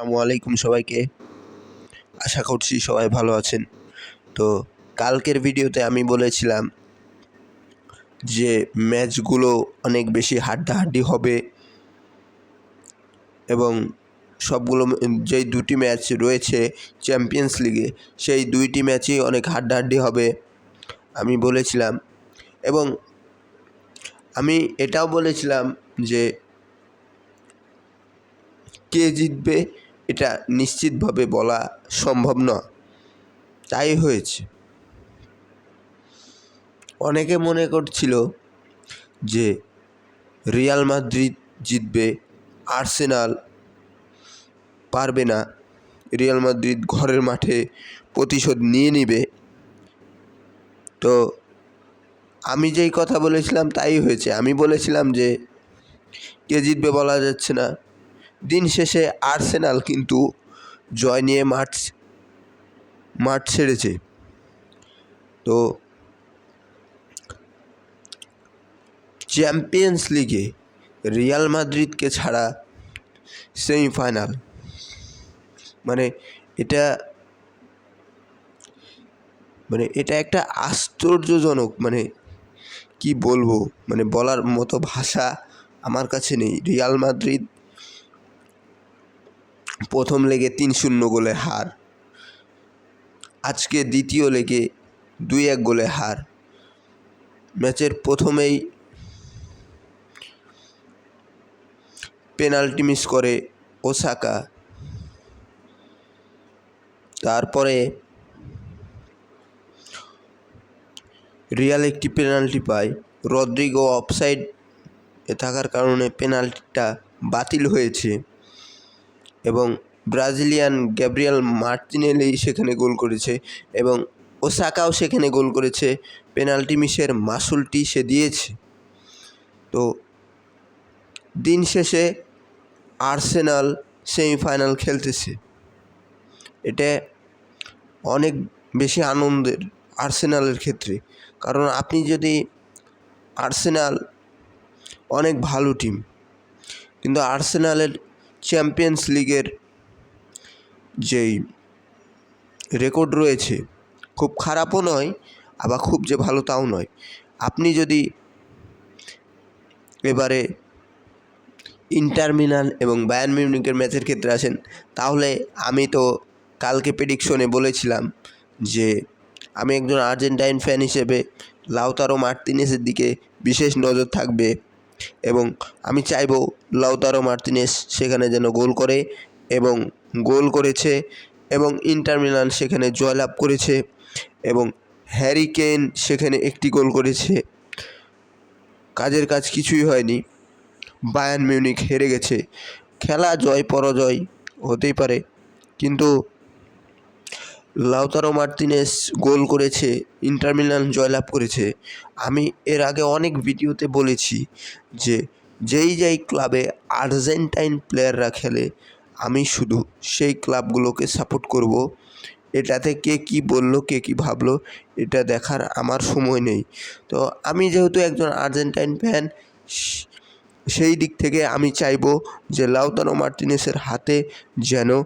আসসালামু আলাইকুম সবাইকে। আশা করছি সবাই ভালো আছেন। তো কালকের ভিডিওতে আমি বলেছিলাম যে ম্যাচগুলো অনেক বেশি হাড্ডাহাড্ডি হবে এবং সবগুলো যেই দুটি ম্যাচ রয়েছে চ্যাম্পিয়ন্স লিগে, সেই দুইটি ম্যাচই অনেক হাড্ডাহাড্ডি হবে আমি বলেছিলাম। এবং আমি এটাও বলেছিলাম যে কে জিতবে এটা নিশ্চিতভাবে বলা সম্ভব নয়। তাই হয়েছে। অনেকে মনে করছিল যে রিয়াল মাদ্রিদ জিতবে, আর্সেনাল পারবে না, রিয়াল মাদ্রিদ ঘরের মাঠে প্রতিশোধ নিয়ে নিবে। তো আমি যেই কথা বলেছিলাম তাই হয়েছে। আমি বলেছিলাম যে কে জিতবে বলা যাচ্ছে না। দিন শেষে আর্সেনাল কিন্তু জয় নিয়ে মাঠ মাঠ ছেড়েছে। তো চ্যাম্পিয়ন্স লিগে রিয়াল মাদ্রিদকে ছাড়া সেমিফাইনাল। মানে এটা মানে এটা একটা আশ্চর্যজনক মানে কি বলব মানে বলার মতো ভাষা আমার কাছে নেই। রিয়াল মাদ্রিদ প্রথম লেগে তিন শূন্য গোলে হার। আজকে দ্বিতীয় লেগে দুই এক গোলে হার। ম্যাচের প্রথমেই পেনাল্টি মিস করে ওসাকা। তারপরে রিয়াল একটি পেনাল্টি পায়। রদ্রিগো অফসাইড থাকার কারণে পেনাল্টিটা বাতিল হয়েছে। এবং ব্রাজিলিয়ান গ্যাব্রিয়াল মার্টিনেলি সেখানে গোল করেছে এবং ওসাকাও সেখানে গোল করেছে। পেনাল্টি মিসের মাসুলটি সে দিয়েছে। তো দিন শেষে আর্সেনাল সেমিফাইনাল খেলতেছে। এটা অনেক বেশি আনন্দের আর্সেনালের ক্ষেত্রে। কারণ আপনি যদি আর্সেনাল, অনেক ভালো টিম, কিন্তু আর্সেনালের চ্যাম্পিয়ন্স লিগের যেই রেকর্ড রয়েছে, খুব খারাপও নয়, আবার খুব যে ভালো তাও নয়। আপনি যদি এবারে ইন্টার মিলান এবং বায়ান মিউনিকের ম্যাচের ক্ষেত্রে আসেন, তাহলে আমি তো কালকে প্রেডিকশনে বলেছিলাম যে আমি একজন আর্জেন্টাইন ফ্যান হিসেবে লাউতারো মার্তিনেসের দিকে বিশেষ নজর থাকবে এবং আমি চাইব লাউতারো মার্তিনেস সেখানে যেন গোল করে এবং গোল করেছে এবং ইন্টার মিলান সেখানে জয়লাভ করেছে এবং হ্যারি কেন সেখানে একটি গোল করেছে। কাজের কাজ কিছুই হয়নি। বায়ান মিউনিক হেরে গেছে। খেলা জয় পরাজয় হতেই পারে। কিন্তু লাউতারো মার্তিনেস গোল করেছে, ইন্টার মিলান জয়লাভ করেছে। আমি এর আগে অনেক ভিডিওতে বলেছি যে, যেই যেই ক্লাবে আর্জেন্টাইন প্লেয়াররা খেলে, আমি শুধু সেই ক্লাবগুলোকে সাপোর্ট করব। এটাতে কে কী বলল, কে কী ভাবলো, এটা দেখার আমার সময় নেই। তো আমি যেহেতু একজন আর্জেন্টাইন ফ্যান, সেই দিক থেকে আমি চাইব যে লাউতানো মার্টিনেসের হাতে যেন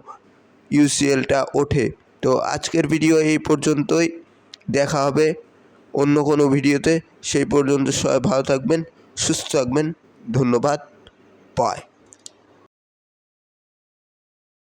ইউসিএলটা ওঠে। তো আজকের ভিডিও এই পর্যন্তই। দেখা হবে অন্য কোনো ভিডিওতে। সেই পর্যন্ত সবাই ভালো থাকবেন, সুস্থ থাকবেন। ধন্যবাদ পায়